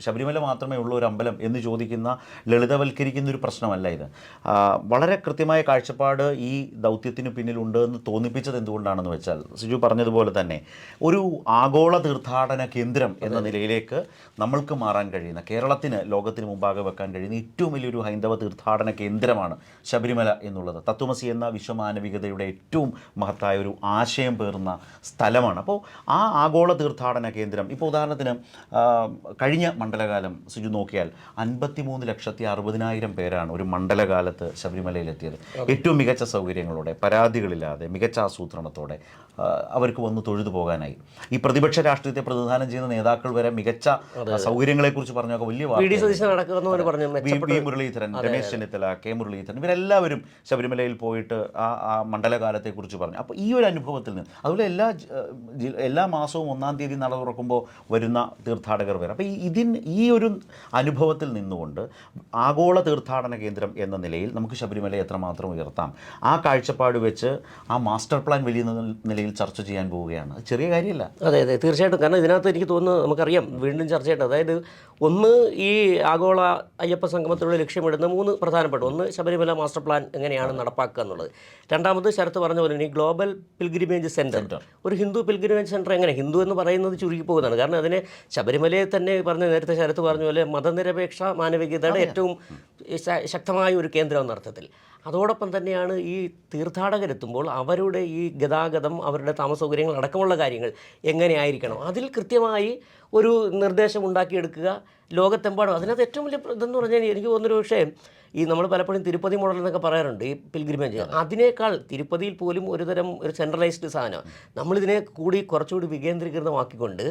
ശബരിമല മാത്രമേ ഉള്ളൂ ഒരു അമ്പലം എന്ന് ചോദിക്കുന്ന ലളിതവൽക്കരിക്കുന്ന ഒരു പ്രശ്നമല്ല ഇത്. വളരെ കൃത്യമായ കാഴ്ചപ്പാട് ഈ ദൗത്യത്തിന് പിന്നിലുണ്ട് എന്ന് തോന്നിപ്പിച്ചത് എന്തുകൊണ്ടാണെന്ന് വെച്ചാൽ സിജു പറഞ്ഞതുപോലെ തന്നെ ഒരു ആഗോള തീർത്ഥാടന കേന്ദ്രം എന്ന നിലയിലേക്ക് നമ്മൾക്ക് മാറാൻ കഴിയുന്ന കേരളത്തിന് ലോകത്തിന് മുമ്പാകെ വെക്കാൻ കഴിയുന്ന ഏറ്റവും വലിയൊരു ഹൈന്ദവ തീർത്ഥാടന കേന്ദ്രമാണ് ശബരിമല എന്നുള്ളത്. തത്വമസി എന്ന വിശ്വമാനവികതയുടെ ഏറ്റവും മഹത്തായ ഒരു ആശയം പേർന്ന സ്ഥലമാണ്. അപ്പോൾ ആ ആഗോള തീർത്ഥാടന കേന്ദ്രം ഇപ്പോൾ ഉദാഹരണത്തിന് കഴിഞ്ഞ മണ്ഡലകാലം സിജു നോക്കിയാൽ അൻപത്തിമൂന്ന് ലക്ഷത്തി അറുപതിനായിരം പേരാണ് ഒരു മണ്ഡലകാലത്ത് ശബരിമലയിലെത്തിയത്. ഏറ്റവും മികച്ച സൗകര്യങ്ങളോടെ പരാതികളില്ലാതെ മികച്ച ആസൂത്രണത്തോടെ അവർക്ക് വന്ന് തൊഴുതു പോകാനായി. ഈ പ്രതിപക്ഷ രാഷ്ട്രീയത്തെ പ്രതിനിധാനം ചെയ്യുന്ന നേതാക്കൾ വരെ മികച്ച സൗകര്യങ്ങളെക്കുറിച്ച് പറഞ്ഞൊക്കെ വലിയ വി മുരളീധരൻ രമേശ് ചെന്നിത്തല കെ മുരളീധരൻ ഇവരെല്ലാവരും ശബരിമലയിൽ പോയിട്ട് ആ ആ മണ്ഡലകാലത്തെക്കുറിച്ച് പറഞ്ഞു. അപ്പോൾ ഈ ഒരു അനുഭവത്തിൽ നിന്ന് അതുപോലെ എല്ലാ എല്ലാ മാസവും ഒന്നാം തീയതി നട തുറക്കുമ്പോൾ വരുന്ന തീർത്ഥാടകർ വരെ. അപ്പോൾ ഇതിന് ഈ ഒരു അനുഭവത്തിൽ നിന്നുകൊണ്ട് ആഗോള തീർത്ഥാടന കേന്ദ്രം എന്ന നിലയിൽ നമുക്ക് ശബരിമലയെ എത്രമാത്രം ഉയർത്താം? ആ കാഴ്ചപ്പാട് വെച്ച് ആ മാസ്റ്റർ പ്ലാൻ വലിയ നിലയിൽ ചർച്ച ചെയ്യാൻ പോവുകയാണ്. ചെറിയ കാര്യമല്ല. അതെ അതെ. തീർച്ചയായിട്ടും. കാരണം ഇതിനകത്ത് എനിക്ക് തോന്നുന്നു നമുക്കറിയാം വീണ്ടും ചർച്ച ചെയ്യേണ്ടത്. അതായത് ഒന്ന് ഈ ആഗോള അയ്യപ്പ സംഗമത്തിലൂടെ ലക്ഷ്യമിടുന്ന മൂന്ന് പ്രധാനപ്പെട്ട ഒന്ന് ശബരിമല മാസ്റ്റർ പ്ലാൻ എങ്ങനെയാണ് നടപ്പാക്കുക എന്നുള്ളത്. രണ്ടാമത് ശരത്ത് പറഞ്ഞ പോലെ ഈ ഗ്ലോബൽ പിൽഗ്രിമേജ് സെന്റർ ഒരു ഹിന്ദു പിൽഗ്രിമേജ് സെന്റർ എങ്ങനെ? ഹിന്ദു എന്ന് പറയുന്നത് ചുരുക്കി പോകുന്നതാണ്. കാരണം അതിനെ ശബരിമലയെ തന്നെ പറഞ്ഞ നേരത്തെ ശരത്ത് പറഞ്ഞ പോലെ മതനിരപേക്ഷ മാനവികതയുടെ ഏറ്റവും ശക്തമായ ഒരു കേന്ദ്രം എന്ന അർത്ഥത്തിൽ. അതോടൊപ്പം തന്നെയാണ് ഈ തീർത്ഥാടകരെത്തുമ്പോൾ അവരുടെ ഈ ഗതാഗതം അവരുടെ താമസ സൗകര്യങ്ങൾ അടക്കമുള്ള കാര്യങ്ങൾ എങ്ങനെയായിരിക്കണം? അതിൽ കൃത്യമായി ഒരു നിർദ്ദേശം ഉണ്ടാക്കിയെടുക്കുക ലോകത്തെമ്പാടും. അതിനകത്ത് ഏറ്റവും വലിയ ഇതെന്ന് പറഞ്ഞാൽ എനിക്ക് തോന്നുന്നൊരു പക്ഷേ ഈ നമ്മൾ പലപ്പോഴും തിരുപ്പതി മോഡൽ എന്നൊക്കെ പറയാറുണ്ട് ഈ പിൽഗ്രിമേജ് അതിനേക്കാൾ തിരുപ്പതിയിൽ പോലും ഒരുതരം ഒരു സെൻട്രലൈസ്ഡ് സാധനം. നമ്മളിതിനെ കൂടി കുറച്ചുകൂടി വികേന്ദ്രീകൃതമാക്കിക്കൊണ്ട്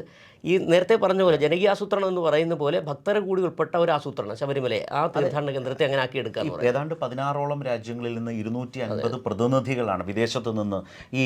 ഈ നേരത്തെ പറഞ്ഞ പോലെ ജനകീയ ആസൂത്രണം എന്ന് പറയുന്ന പോലെ ഭക്തരെ കൂടി ഉൾപ്പെട്ട ഒരു ആസൂത്രണം ശബരിമല ആ തീർത്ഥാടന കേന്ദ്രത്തെ അങ്ങനെ ആക്കിയെടുക്കുക ഏതാണ്ട് പതിനാറോളം രാജ്യങ്ങളിൽ നിന്ന് ഇരുന്നൂറ്റി അൻപത് പ്രതിനിധികളാണ് വിദേശത്തു നിന്ന് ഈ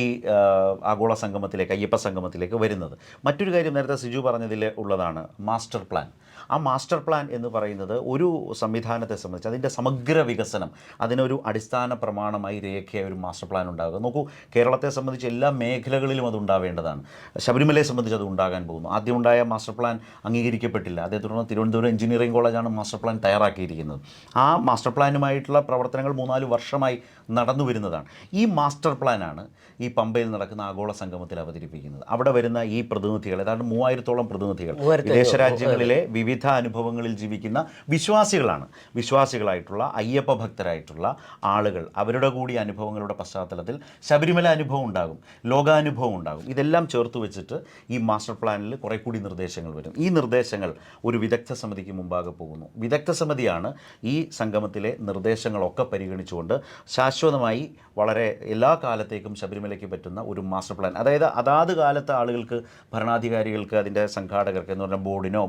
ആഗോള സംഗമത്തിലേക്ക് അയ്യപ്പ സംഗമത്തിലേക്ക് വരുന്നത്. മറ്റൊരു കാര്യം നേരത്തെ സിജു പറഞ്ഞതിൽ ഉള്ളതാണ് മാസ്റ്റർ പ്ലാൻ. ആ മാസ്റ്റർ പ്ലാൻ എന്ന് പറയുന്നത് ഒരു സംവിധാനത്തെ സംബന്ധിച്ച് അതിന്റെ സമഗ്ര വികസനം അതിനൊരു അടിസ്ഥാന പ്രമാണമായി രേഖയായ ഒരു മാസ്റ്റർ പ്ലാൻ ഉണ്ടാകുക നോക്കൂ കേരളത്തെ സംബന്ധിച്ച് എല്ലാ മേഖലകളിലും അത് ഉണ്ടാവേണ്ടതാണ്. ശബരിമലയെ സംബന്ധിച്ച് അത് ഉണ്ടാകാൻ പോകുന്നു. ആദ്യം ഉണ്ടായ മാസ്റ്റർ പ്ലാൻ അംഗീകരിക്കപ്പെട്ടില്ല. അതേ തുടർന്ന് തിരുവനന്തപുരം എഞ്ചിനീയറിംഗ് കോളേജാണ് മാസ്റ്റർ പ്ലാൻ തയ്യാറാക്കിയിരിക്കുന്നത്. ആ മാസ്റ്റർ പ്ലാനുമായിട്ടുള്ള പ്രവർത്തനങ്ങൾ മൂന്നാൽ വർഷമായി നടന്നു വരുന്നതാണ്. ഈ മാസ്റ്റർ പ്ലാനാണ് ഈ പമ്പയിൽ നടക്കുന്ന ആഗോള സംഗമത്തിൽ അവതരിപ്പിക്കുന്നത്. അവിടെ വരുന്ന ഈ പ്രതിനിധികൾ ഏതാണ്ട് മൂവായിരത്തോളം പ്രതിനിധികൾ വിദേശ രാജ്യങ്ങളിലെ വിവിധ അനുഭവങ്ങളിൽ ജീവിക്കുന്ന വിശ്വാസികളാണ്. വിശ്വാസികളായിട്ടുള്ള അയ്യപ്പ ഭക്തരായിട്ടുള്ള ആളുകൾ. അവരുടെ കൂടി അനുഭവങ്ങളുടെ പശ്ചാത്തലത്തിൽ ശബരിമല അനുഭവം ഉണ്ടാകും ലോകാനുഭവം ഉണ്ടാകും. ഇതെല്ലാം ചേർത്ത് വെച്ചിട്ട് ഈ മാസ്റ്റർ പ്ലാനിൽ കുറെ കൂടി നിർദ്ദേശങ്ങൾ വരും. ഈ നിർദ്ദേശങ്ങൾ ഒരു വിദഗ്ധ സമിതിക്ക് മുമ്പാകെ പോകുന്നു. വിദഗ്ധ സമിതിയാണ് ഈ സംഗമത്തിലെ നിർദ്ദേശങ്ങളൊക്കെ പരിഗണിച്ചുകൊണ്ട് ശാശ്വതമായി വളരെ എല്ലാ കാലത്തേക്കും ശബരിമലയ്ക്ക് പറ്റുന്ന ഒരു മാസ്റ്റർ പ്ലാൻ അതായത് അതാത് കാലത്തെ ആളുകൾക്ക് ഭരണാധികാരികൾക്ക് അതിന്റെ സംഘാടകർക്ക് എന്ന് പറഞ്ഞാൽ ബോർഡിനോ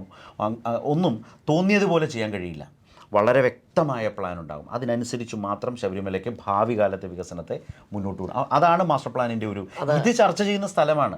ഒന്നും തോന്നിയതുപോലെ ചെയ്യാൻ കഴിയില്ല. വളരെ വ്യക്തമായ പ്ലാൻ ഉണ്ടാകും. അതിനനുസരിച്ച് മാത്രം ശബരിമലയ്ക്ക് ഭാവി കാലത്തെ വികസനത്തെ മുന്നോട്ട് അതാണ് മാസ്റ്റർ പ്ലാനിന്റെ ഒരു ഇത് ചർച്ച ചെയ്യുന്ന സ്ഥലമാണ്.